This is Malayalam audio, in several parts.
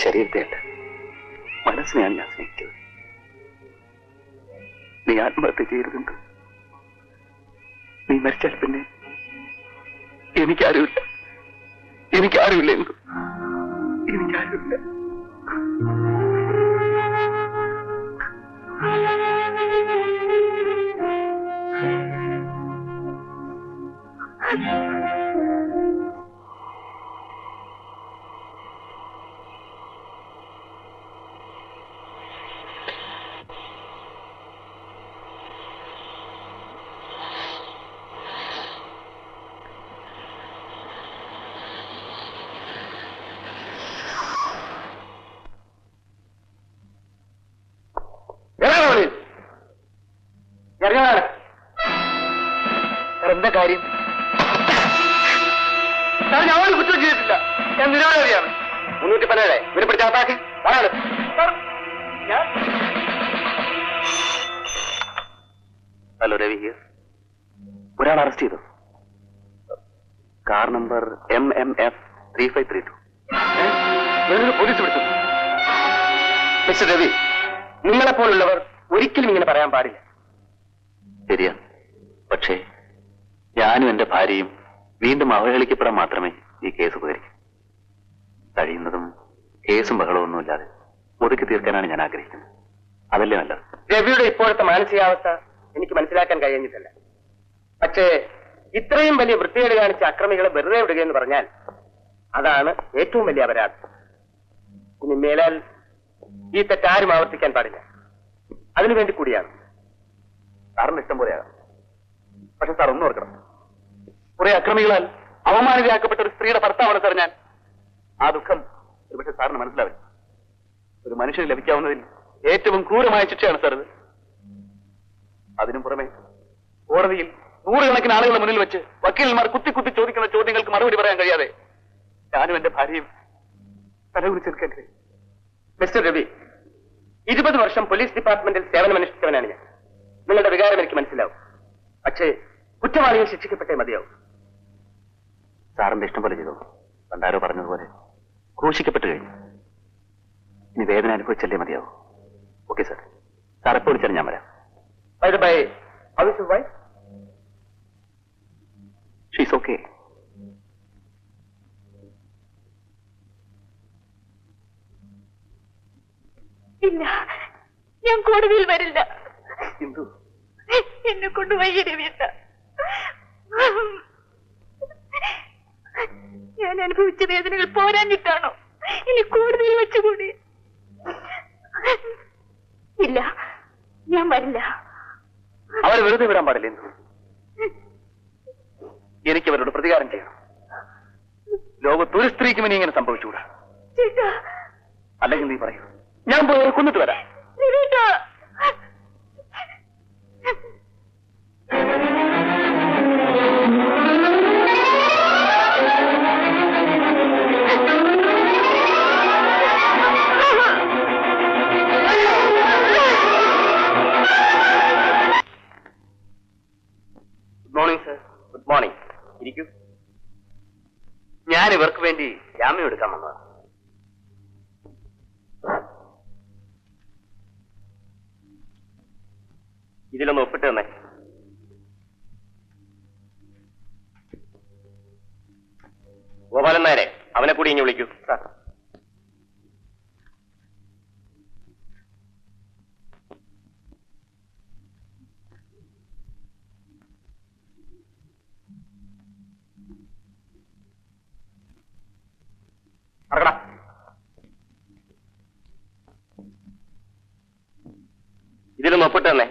നിന്റെ ശരീരത്തെയല്ല. മനസ്സിനെയാണ് ഞാൻ സ്നേഹിച്ചത് നീ ആത്മഹത്യ ചെയ്യരുതുണ്ട് നീ മരിച്ചാൽ പിന്നെ എനിക്കാരുമില്ല. എനിക്കാരുമില്ല എന്തു. എനിക്കാരുമില്ല. എന്താ കാര്യം. സാർ ഞാൻ ഒരു കുറ്റം ചെയ്തിട്ടില്ല. ഞാൻ നിരവധിയാണ് മുന്നൂറ്റി പതിനേഴ് ഇവരെ പിടിച്ചാത്താക്ക് പറയാറ് ഹലോ രവി ഹിയർ ഒരാൾ അറസ്റ്റ് ചെയ്തു. Car number M M F three five three two police വിളിച്ചു. മിസ്റ്റർ രവി നിങ്ങളെ പോലുള്ളവർ ഒരിക്കലും ഇങ്ങനെ പറയാൻ പാടില്ല. ശരിയാണ്. പക്ഷേ ഞാനും എന്റെ ഭാര്യയും വീണ്ടും അവഹേളിക്കപ്പെടാൻ മാത്രമേ ഈ കേസ് ഉപകരിക്കൂ. കഴിയുന്നതും കേസും ബഹളമൊന്നുമില്ലാതെ ഒതുക്കി തീർക്കാനാണ് ഞാൻ ആഗ്രഹിക്കുന്നത്. അതല്ലേ നല്ലത്? രവിയുടെ ഇപ്പോഴത്തെ മാനസികാവസ്ഥ എനിക്ക് മനസ്സിലാക്കാൻ കഴിയുന്നില്ല പക്ഷേ ഇത്രയും വലിയ വൃത്തികേട് കാണിച്ച അക്രമികളെ വെറുതെ വിടുക എന്ന് പറഞ്ഞാൽ അതാണ് ഏറ്റവും വലിയ അപരാധം. ഇനി മേലാൽ ഈ തെറ്റാരും ആവർത്തിക്കാൻ പാടില്ല. അതിനുവേണ്ടി കൂടിയാണ്. സാറിന് ഇഷ്ടം പോലെയാകാം. പക്ഷെ സാർ ഒന്നും ഓർക്കണം. കുറെ അക്രമികളാൽ അവമാനിതയാക്കപ്പെട്ട ഒരു സ്ത്രീയുടെ ഭർത്താവാണ് സാർ ഞാൻ. ആ ദുഃഖം ഒരുപക്ഷെ സാറിന് മനസ്സിലാവില്ല. ഒരു മനുഷ്യന് ലഭിക്കാവുന്നതിൽ ഏറ്റവും ക്രൂരമായ ശിക്ഷയാണ് സാർ ഇത്. അതിനും പുറമെ കോടതിയിൽ നൂറുകണക്കിന് ആളുകളുടെ മുന്നിൽ വെച്ച് വക്കീലന്മാർ കുത്തി കുത്തി ചോദിക്കുന്ന ചോദ്യങ്ങൾക്ക് മറുപടി പറയാൻ കഴിയാതെ ഞാനും എന്റെ ഭാര്യയും തലകുറിച്ച് നിൽക്കാൻ കഴിയും മിസ്റ്റർ രവി ഇരുപത് വർഷം പോലീസ് ഡിപ്പാർട്ട്മെന്റിൽ സേവനമനുഷ്ഠിച്ചവനാണ് ഞാൻ. നിങ്ങളുടെ വികാരം എനിക്ക് മനസ്സിലാവും. പക്ഷേ കുറ്റവാളികൾ ശിക്ഷിക്കപ്പെട്ടേ മതിയാവും. സാറിന്റെ ഇഷ്ടം പോലെ ചെയ്തു. പണ്ടാരോ പറഞ്ഞതുപോലെ ഘോഷിക്കപ്പെട്ടു കഴിഞ്ഞു. ഇനി വേദന അനുഭവിച്ചല്ലേ മതിയാവും. Okay sir. സാർ എപ്പോൾ വിളിച്ചാലും ഞാൻ വരാം. Bye bye why she's okay ഇല്ല. ഞാൻ കോടതിയിൽ വരില്ല. എന്നെ കൊണ്ടുപോയി രവീണ്ട ഞാൻ അനുഭവിച്ച വേദനകൾ പോരാഞ്ഞിട്ടാണോ ഇനി കൂടുതൽ വെച്ചുകൂടി? ഇല്ല ഞാൻ വരില്ല. അവരെ വെറുതെ വിടാൻ പാടില്ല എനിക്ക് അവരോട് പ്രതികാരം ചെയ്യണം. ലോകത്തൊരു സ്ത്രീക്കും ഇനി ഇങ്ങനെ സംഭവിച്ചുകൂടാ. അല്ലെങ്കിൽ നീ പറയൂ. ഞാൻ പോയി കൊന്നിട്ട് വരാം. വേണ്ടി ജാമ്യം എടുക്കാൻ വന്നത്. ഇതിലൊന്ന് ഒപ്പിട്ട് തന്നെ. ഗോപാലൻ നായരെ അവനെ കൂടി ഇനി വിളിക്കൂ. സാർ. ഇതിലൊന്ന് ഒപ്പിട്ട് തന്നെ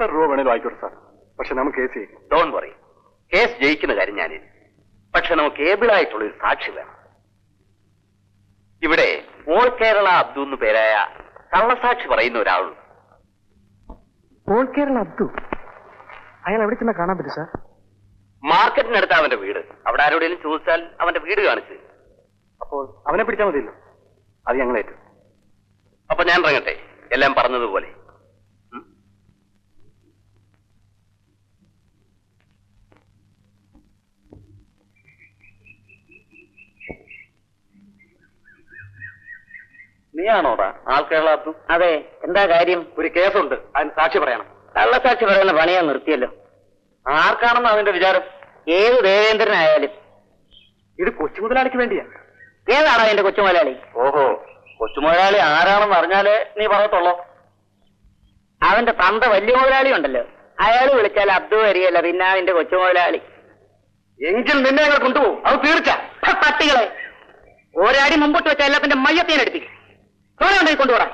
എത്ര രൂപ വേണേലും ആയിക്കോട്ടെ സാർ. പക്ഷെ നമുക്ക് കേസ് ഡോൺ വറി കേസ് ജയിക്കുന്ന കാര്യം ഞാനില്ല. പക്ഷെ നമുക്ക് ഏബിളായിട്ടുള്ള ഒരു സാക്ഷി വേണം. ഇവിടെ ഓൾ കേരള അബ്ദു എന്ന് പേരായ കള്ളസാക്ഷി പറയുന്ന ഒരാളുണ്ട്. ഓൾ കേരള അബ്ദു? അയാൾ എവിടെ ചെന്നാ കാണാൻ പറ്റും സാർ? മാർക്കറ്റിനടുത്ത് അവന്റെ വീട്. അവിടെ ആരോടെങ്കിലും ചോദിച്ചാൽ അവന്റെ വീട് കാണിച്ച്. അപ്പോൾ അവനെ പിടിച്ചാൽ മതിയല്ലോ. അത് ഞങ്ങളേറ്റു. അപ്പൊ ഞാൻ ഇറങ്ങട്ടെ. എല്ലാം പറഞ്ഞതുപോലെ. നീയാണോടാ? ആൾ കേരള അബ്ദു. അതെ എന്താ കാര്യം? ഒരു കേസുണ്ട്. അതിന് സാക്ഷി പറയണം. കള്ളസാക്ഷി പറയുന്ന പണിയാൻ നിർത്തിയല്ലോ. ആർക്കാണെന്ന് അതിന്റെ വിചാരം? ഏത് ദേവേന്ദ്രനായാലും. ഇത് കൊച്ചു മുതലാളിക്ക് വേണ്ടിയാ. ഏതാണോ അതിന്റെ കൊച്ചു മുതലാളി? ഓഹോ കൊച്ചു മുതലാളി ആരാണെന്ന് അറിഞ്ഞാലേ നീ പറയത്തുള്ളോ. അവന്റെ തന്ത വലിയ മുതലാളി ഉണ്ടല്ലോ. അയാൾ വിളിച്ചാൽ അബ്ദു വരികയല്ല പിന്നെ അവന്റെ കൊച്ചുമുതലാളി എങ്കിൽ നിന്നെ ഞങ്ങൾ കൊണ്ടുപോകും. അത് തീർച്ച. പട്ടികളെ ഒരടി മുമ്പോട്ട് വെച്ച എല്ലാത്തിന്റെ சோழனை கொண்டு வர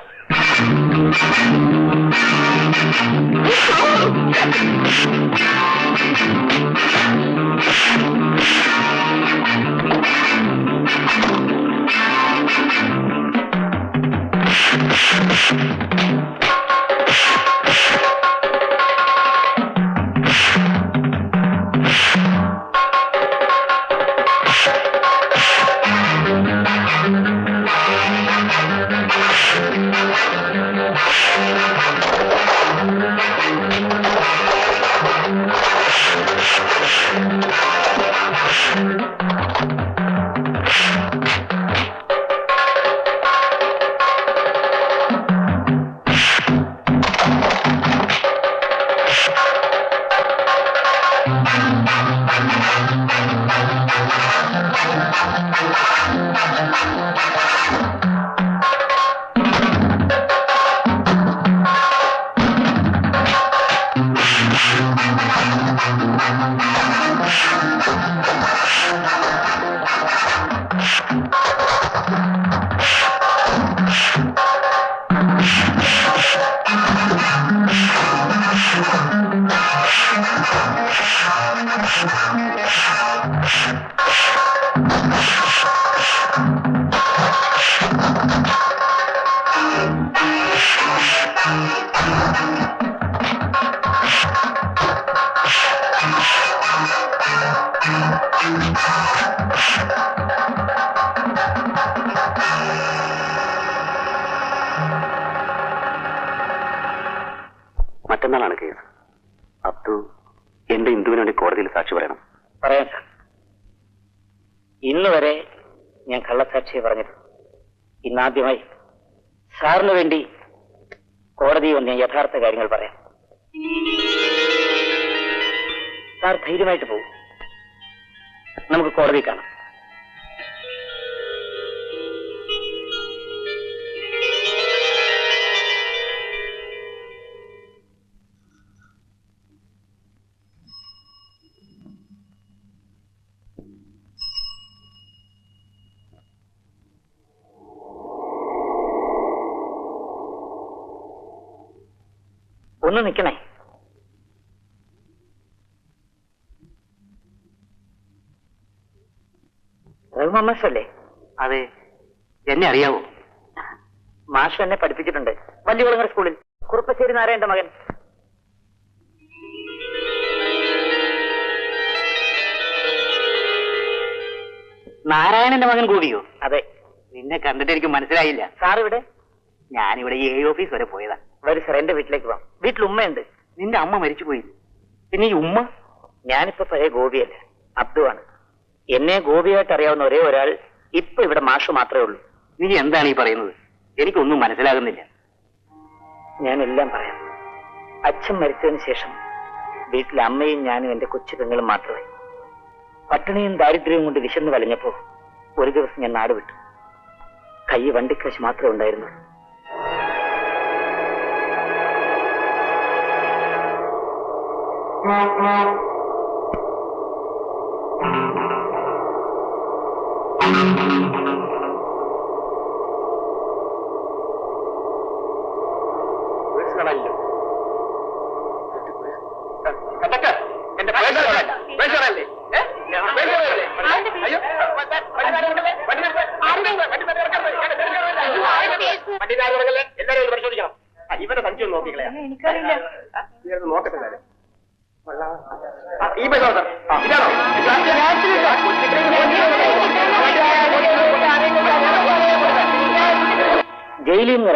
മറ്റന്നാളാണ് കേസ് അബ്ദു എന്റെ ഇന്ദുവിന് വേണ്ടി കോടതിയിൽ സാക്ഷി പറയണം. പറയാം സാർ. ഇന്ന് വരെ ഞാൻ കള്ളസാക്ഷിയെ പറഞ്ഞിട്ടുണ്ട് ഇന്നാദ്യമായി സാറിന് വേണ്ടി കോടതി വന്ന് ഞാൻ യഥാർത്ഥ കാര്യങ്ങൾ പറയാം. സാർ ധൈര്യമായിട്ട് പോകും നമുക്ക് കോടതി കാണാം. ഒന്ന് നിൽക്കണേ റഹ്മാമസ് അല്ലേ അതെ. എന്നെ അറിയാവോ? മാഷ് എന്നെ പഠിപ്പിച്ചിട്ടുണ്ട്. വലിയകുളങ്ങര സ്കൂളിൽ. കുറുപ്പശ്ശേരി നാരായണന്റെ മകൻ. നാരായണന്റെ മകൻ കൂടിയോ? അതെ. നിന്നെ കണ്ടിട്ട് എനിക്ക് മനസ്സിലായില്ല. സാർ ഇവിടെ? ഞാനിവിടെ ഈ എ ഓഫീസ് വരെ പോയതാ. വരും സാർ എന്റെ വീട്ടിലേക്ക് പോവാം വീട്ടിൽ ഉമ്മയുണ്ട് നിന്റെ അമ്മ മരിച്ചു പോയി പിന്നെ ഈ ഉമ്മ? ഞാനിപ്പോ പഴയ ഗോപിയല്ല അബ്ദുവാണ്. എന്നെ ഗോപിയായിട്ട് അറിയാവുന്ന ഒരേ ഒരാൾ ഇപ്പൊ ഇവിടെ മാഷു മാത്രമേ ഉള്ളൂ. നീ എന്താണ് ഈ പറയുന്നത്? എനിക്കൊന്നും മനസ്സിലാകുന്നില്ല. ഞാൻ എല്ലാം പറയാം. അച്ഛൻ മരിച്ചതിന് ശേഷം വീട്ടിലെ അമ്മയും ഞാനും എന്റെ കൊച്ചു പെങ്ങളും മാത്രമായി. പട്ടിണിയും ദാരിദ്ര്യവും കൊണ്ട് വിശന്ന് വലഞ്ഞപ്പോ ഒരു ദിവസം ഞാൻ നാട് വിട്ടു. കൈ വണ്ടിക്കാശ് മാത്രമേ ഉണ്ടായിരുന്നുള്ളൂ. ഇവന്റെ സഞ്ചി ഒന്ന് നോക്കിക്കളയാ എനിക്കറിയില്ല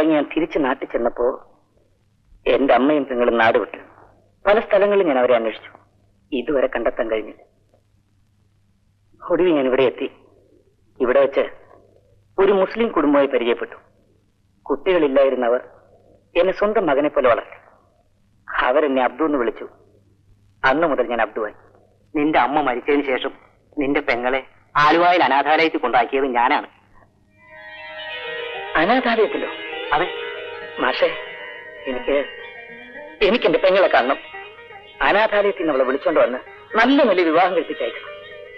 ഇറങ്ങി ഞാൻ തിരിച്ച് നാട്ടിൽ ചെന്നപ്പോ എന്റെ അമ്മയും പെങ്ങളും നാട് വിട്ടു. പല സ്ഥലങ്ങളിലും ഞാൻ അവരെ അന്വേഷിച്ചു. ഇതുവരെ കണ്ടെത്താൻ കഴിഞ്ഞില്ല. ഒടുവിൽ ഞാൻ ഇവിടെ എത്തി. ഇവിടെ വെച്ച് ഒരു മുസ്ലിം കുടുംബമായി പരിചയപ്പെട്ടു. കുട്ടികളില്ലായിരുന്നവർ എന്നെ സ്വന്തം മകനെ പോലെ വളർത്തി. അവരെന്നെ അബ്ദു എന്ന് വിളിച്ചു. അന്ന് മുതൽ ഞാൻ അബ്ദുവായി. നിന്റെ അമ്മ മരിച്ചതിന് ശേഷം നിന്റെ പെങ്ങളെ ആലുവായിൽ അനാഥാലയത്തിൽ കൊണ്ടാക്കിയത് ഞാനാണ്. അനാഥാലയത്തിലോ? അതെ. മാഷേ എനിക്ക് എനിക്ക് എന്റെ പെങ്ങളെ കാണണം. അനാഥാലയത്തിൽ നിന്ന് അവളെ വിളിച്ചോണ്ട് വന്ന് നല്ല നില വിവാഹം കഴിപ്പിച്ചയക്കണം.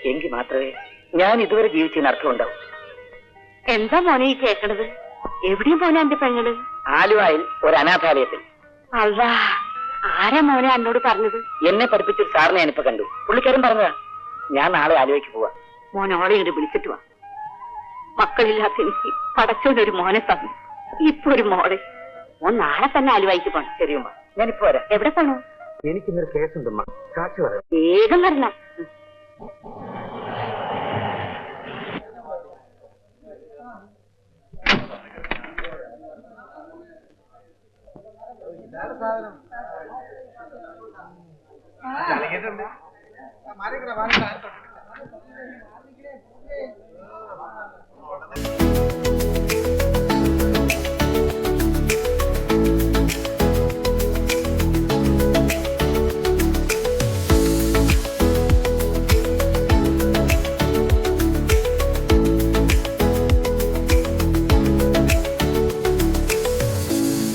എങ്കിൽ മാത്രമേ ഞാൻ ഇതുവരെ ജീവിച്ചതിന് അർത്ഥമുണ്ടാവും. എന്താ മോനെ ഈ കേക്കണത്? എവിടെയും മോനെ എന്റെ പെങ്ങൾ? ആലുവായിൽ ഒരു അനാഥാലയത്തിൽ. അല്ലാ ആരാ മോനെ എന്നോട് പറഞ്ഞത്? എന്നെ പഠിപ്പിച്ചൊരു സാറിനെ ഞാനിപ്പോ കണ്ടു. പുള്ളിക്കാരൻ പറഞ്ഞതാ ഞാൻ നാളെ ആലുവയ്ക്ക് പോവാ. മോനോളെ ഇങ്ങോട്ട് വിളിച്ചിട്ട് വാ. മക്കളില്ലാത്ത എനിക്ക് പടച്ചോണ്ടൊരു മോനെ തന്നു. ഇപ്പൊ ഒരു മോളെ. മോൻ നാളെ തന്നെ ആലുവായിക്ക് പോണം. ശരി ഉമ്മ. ഞാനിപ്പോ വരാം. എവിടെ പോണോ? എനിക്കിന്നൊരു കേസുണ്ട് സാക്ഷി പറയാം. വേഗം വരണം.